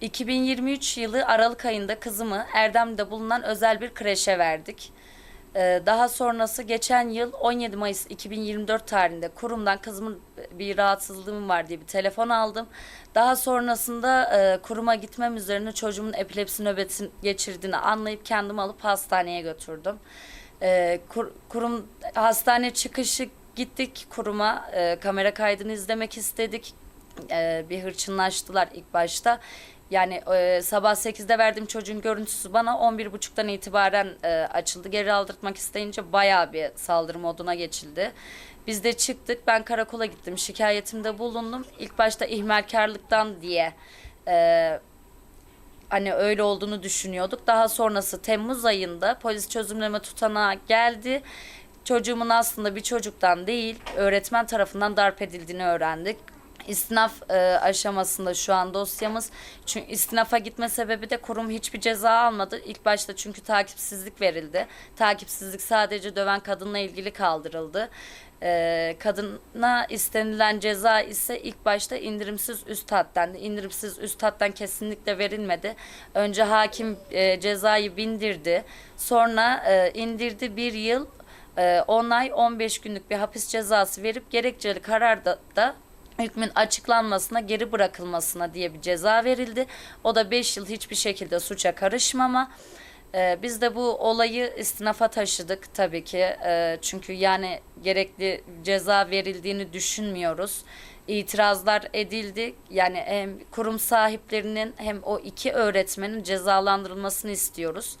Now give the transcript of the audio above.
2023 yılı Aralık ayında kızımı Erdem'de bulunan özel bir kreşe verdik. Ee, Daha sonrası geçen yıl 17 Mayıs 2024 tarihinde kurumdan kızımın bir rahatsızlığım var diye bir telefon aldım. Daha sonrasında e, kuruma gitmem üzerine çocuğumun epilepsi nöbeti geçirdiğini anlayıp kendim alıp hastaneye götürdüm. Ee, kur- kurum hastane çıkışı gittik kuruma e, kamera kaydını izlemek istedik. Ee, bir hırçınlaştılar ilk başta. Yani e, sabah 8'de verdiğim çocuğun görüntüsü bana 11.30'dan itibaren e, açıldı. Geri aldırtmak isteyince bayağı bir saldırı moduna geçildi. Biz de çıktık. Ben karakola gittim. Şikayetimde bulundum. İlk başta ihmalkarlıktan diye e, hani öyle olduğunu düşünüyorduk. Daha sonrası Temmuz ayında polis çözümleme tutanağı geldi. Çocuğumun aslında bir çocuktan değil, öğretmen tarafından darp edildiğini öğrendik. İstinaf e, aşamasında şu an dosyamız. Çünkü istinafa gitme sebebi de kurum hiçbir ceza almadı. İlk başta çünkü takipsizlik verildi. Takipsizlik sadece döven kadınla ilgili kaldırıldı. E, kadına istenilen ceza ise ilk başta indirimsiz üst hadden. İndirimsiz üst hadden kesinlikle verilmedi. Önce hakim e, cezayı bindirdi. Sonra e, indirdi bir yıl e, 10 ay 15 günlük bir hapis cezası verip gerekçeli kararda da hükmün açıklanmasına geri bırakılmasına diye bir ceza verildi. O da 5 yıl hiçbir şekilde suça karışmama. Ee, biz de bu olayı istinafa taşıdık tabii ki. Ee, çünkü yani gerekli ceza verildiğini düşünmüyoruz. İtirazlar edildi. Yani hem kurum sahiplerinin hem o iki öğretmenin cezalandırılmasını istiyoruz.